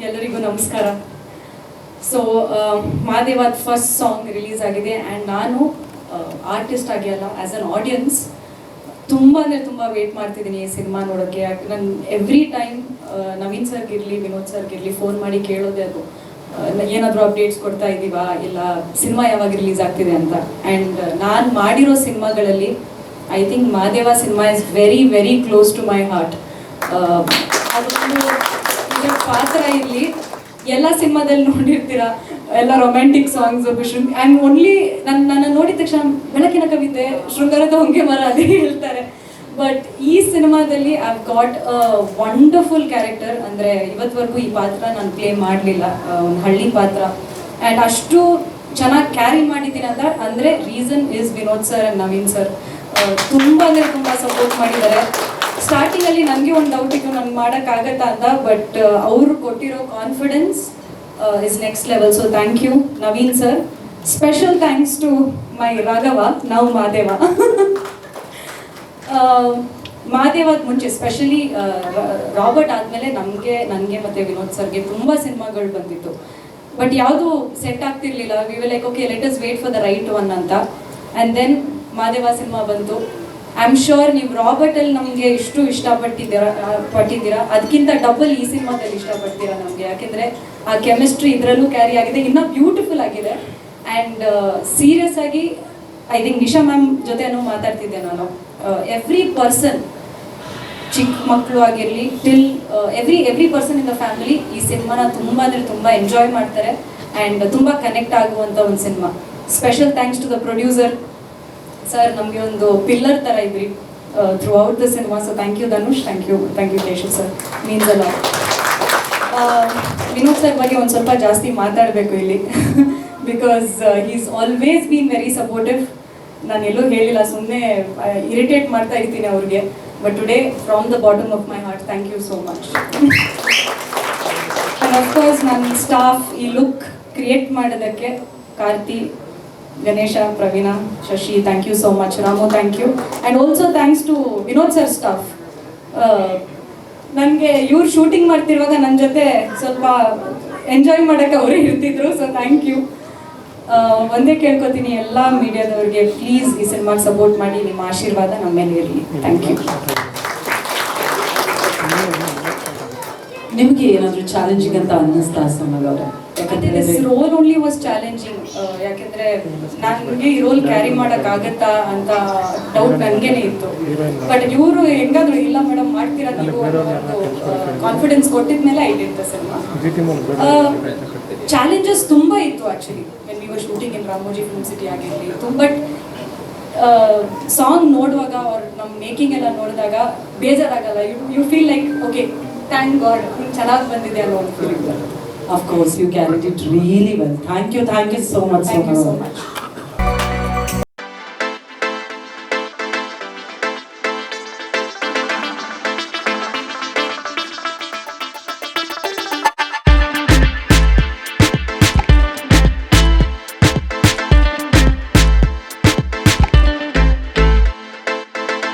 ಎಲ್ಲರಿಗೂ ನಮಸ್ಕಾರ. ಸೊ ಮಾದೇವಾದ ಫಸ್ಟ್ ಸಾಂಗ್ ರಿಲೀಸ್ ಆಗಿದೆ ಆ್ಯಂಡ್ ನಾನು ಆರ್ಟಿಸ್ಟ್ ಆಗಿ ಅಲ್ಲ ಆ್ಯಸ್ ಅನ್ ಆಡಿಯನ್ಸ್ ತುಂಬ ಅಂದರೆ ತುಂಬ ವೇಟ್ ಮಾಡ್ತಿದ್ದೀನಿ ಈ ಸಿನಿಮಾ ನೋಡೋಕ್ಕೆ ನಾನು ಎವ್ರಿ ಟೈಮ್ ನವೀನ್ ಸರ್ಗಿರಲಿ ವಿನೋದ್ ಸರ್ಗಿರಲಿ ಫೋನ್ ಮಾಡಿ ಕೇಳೋದೇ ಅದು. ಏನಾದರೂ ಅಪ್ಡೇಟ್ಸ್ ಕೊಡ್ತಾ ಇದ್ದೀವಾ? ಇಲ್ಲ, ಸಿನಿಮಾ ಯಾವಾಗ ರಿಲೀಸ್ ಆಗ್ತಿದೆ ಅಂತ. ಆ್ಯಂಡ್ ನಾನು ಮಾಡಿರೋ ಸಿನಿಮಾಗಳಲ್ಲಿ I think Madeva cinema is very very close to my heart ಅದೊಂದು ಇದ್ರ ಪಾತ್ರ ಇರಲಿ. ಎಲ್ಲ ಸಿನಿಮಾದಲ್ಲಿ ನೋಡಿರ್ತೀರ, ಎಲ್ಲ ರೊಮ್ಯಾಂಟಿಕ್ ಸಾಂಗ್ಸ್ ಆ್ಯಂಡ್ ಓನ್ಲಿ ನನ್ನ ನನ್ನ ನೋಡಿದ ತಕ್ಷಣ ಬೆಳಕಿನ ಕವಿತೆ, ಶೃಂಗಾರದ ಹೊಂಗೆ ಮರ ಅದೇ ಹೇಳ್ತಾರೆ. ಬಟ್ ಈ ಸಿನಿಮಾದಲ್ಲಿ I got a wonderful character ಅಂದರೆ ಇವತ್ತವರೆಗೂ ಈ ಪಾತ್ರ ನಾನು ಪ್ಲೇ ಮಾಡಲಿಲ್ಲ. ಒಂದು ಹಳ್ಳಿ ಪಾತ್ರ. ಆ್ಯಂಡ್ ಅಷ್ಟು ಚೆನ್ನಾಗಿ ಕ್ಯಾರಿ ಮಾಡಿದ್ದೀನಿ ಅಂತ. ಅಂದರೆ reason is Vinod sir and Naveen sir ತುಂಬ ಅಂದರೆ ತುಂಬ ಸಪೋರ್ಟ್ ಮಾಡಿದ್ದಾರೆ. ಸ್ಟಾರ್ಟಿಂಗಲ್ಲಿ ನನಗೆ ಒಂದು ಡೌಟ್ ಇತ್ತು ನಾನು ಮಾಡೋಕ್ಕಾಗತ್ತಾ ಅಂತ ಬಟ್ ಅವರು ಕೊಟ್ಟಿರೋ confidence is next level so thank you Naveen sir special thanks to my Raghava ನಾವು ಮಾದೇವ ಮಾದೇವಾಗ ಮುಂಚೆ ಸ್ಪೆಷಲಿ ರಾಬರ್ಟ್ ಆದಮೇಲೆ ನಮಗೆ, ನನಗೆ ಮತ್ತು ವಿನೋದ್ ಸರ್ಗೆ ತುಂಬ ಸಿನಿಮಾಗಳು ಬಂದಿತ್ತು. ಬಟ್ ಯಾವುದು ಸೆಟ್ ಆಗ್ತಿರ್ಲಿಲ್ಲ. We will like okay let us wait for the right one ಅಂತ. ಆ್ಯಂಡ್ ದೆನ್ ಮಾದೇವ ಸಿನಿಮಾ ಬಂತು. ಐ ಆಮ್ ಶೋರ್ ನೀವು ರಾಬರ್ಟಲ್ಲಿ ನಮಗೆ ಇಷ್ಟು ಇಷ್ಟಪಟ್ಟಿದ್ದೀರಾ ಪಟ್ಟಿದ್ದೀರಾ. ಅದಕ್ಕಿಂತ ಡಬಲ್ ಈ ಸಿನಿಮಾದಲ್ಲಿ ಇಷ್ಟಪಡ್ತೀರಾ ನಮಗೆ. ಯಾಕೆಂದರೆ ಆ ಕೆಮಿಸ್ಟ್ರಿ ಇದರಲ್ಲೂ ಕ್ಯಾರಿ ಆಗಿದೆ, ಇನ್ನೂ ಬ್ಯೂಟಿಫುಲ್ ಆಗಿದೆ. ಆ್ಯಂಡ್ ಸೀರಿಯಸ್ ಆಗಿ ಐ ಥಿಂಕ್ ನಿಶಾ ಮ್ಯಾಮ್ ಜೊತೆನೂ ಮಾತಾಡ್ತಿದ್ದೆ ನಾನು. ಎವ್ರಿ ಪರ್ಸನ್ ಚಿಕ್ಕ ಮಕ್ಕಳು ಆಗಿರಲಿ till every every person in the family ಈ ಸಿನಿಮಾನ ತುಂಬ ಅಂದರೆ ತುಂಬ ಎಂಜಾಯ್ ಮಾಡ್ತಾರೆ. ಆ್ಯಂಡ್ ತುಂಬ ಕನೆಕ್ಟ್ ಆಗುವಂಥ ಒಂದು cinema. Special thanks to the producer sir ನಮಗೆ ಒಂದು ಪಿಲ್ಲರ್ ಥರ ಇದ್ರಿ throughout the cinema so thank you Dhanush thank you thank you Keshav sir means ಅಲ್ಲ ವಿನೋದ್ ಸರ್ ಬಗ್ಗೆ ಒಂದು ಸ್ವಲ್ಪ ಜಾಸ್ತಿ ಮಾತಾಡಬೇಕು ಇಲ್ಲಿ. Because is always been very supportive ನಾನು ಎಲ್ಲೂ ಹೇಳಿಲ್ಲ ಸುಮ್ಮನೆ ಇರಿಟೇಟ್ ಮಾಡ್ತಾ ಇರ್ತೀನಿ ಅವ್ರಿಗೆ. But today from the bottom of my heart thank you so much and of course ನನ್ನ ಸ್ಟಾಫ್ ಈ ಲುಕ್ ಕ್ರಿಯೇಟ್ ಮಾಡೋದಕ್ಕೆ Karthi Ganesha Praveena Shashi thank you so much Ramu thank you and also thanks to Vinod sir staff ನನಗೆ ಇವ್ರು shooting ಮಾಡ್ತಿರುವಾಗ ನನ್ನ ಜೊತೆ ಸ್ವಲ್ಪ enjoy ಮಾಡೋಕ್ಕೆ ಅವರೇ ಇರ್ತಿದ್ರು ಸೊ ಥ್ಯಾಂಕ್ ಯು ಒಂದೇ ಕೇಳ್ಕೊತೀನಿ, ಎಲ್ಲ ಮೀಡಿಯಾದವ್ರಿಗೆ ಪ್ಲೀಸ್ ಈ ಸಿನಿಮಾಗೆ ಸಪೋರ್ಟ್ ಮಾಡಿ, ನಿಮ್ಮ ಆಶೀರ್ವಾದ ನಮ್ಮ ಮೇಲೆ ಇರಲಿ ಥ್ಯಾಂಕ್ ಯು ನಿಮ್ಗೆ ಏನಾದರೂ ಚಾಲೆಂಜಿಂಗ್ ಅಂತ ಅನ್ನಿಸ್ತಾ ಸಮಗ ಅವರು? This role only was challenging ಯಾಕೆಂದ್ರೆ ನನಗೆ ಈ ರೋಲ್ ಕ್ಯಾರಿ ಆಗತ್ತಾ ಅಂತ ಡೌಟ್ ನನಗೇನೆ ಇತ್ತು. ಬಟ್ ಇವರು ಹೆಂಗಾದ್ರು ಇಲ್ಲ ಮೇಡಮ್ ಮಾಡ್ತೀರಾ ನೀವು confidence ಕೊಟ್ಟಿದ್ಮೇಲೆ I did the cinema challenges ತುಂಬಾ ಇತ್ತು actually when we were shooting in Ramoji film city ಆಗಿರಲಿ ಬಟ್ ಸಾಂಗ್ ನೋಡುವಾಗ ಅವ್ರ ನಮ್ಮ ಮೇಕಿಂಗ್ ಎಲ್ಲ ನೋಡಿದಾಗ ಬೇಜಾರಾಗಲ್ಲ. You you feel like okay thank God ಚೆನ್ನಾಗಿ ಬಂದಿದೆ ಅಲ್ವ ಅಂತ feeling of course you can it really well thank you thank you so much thank you so much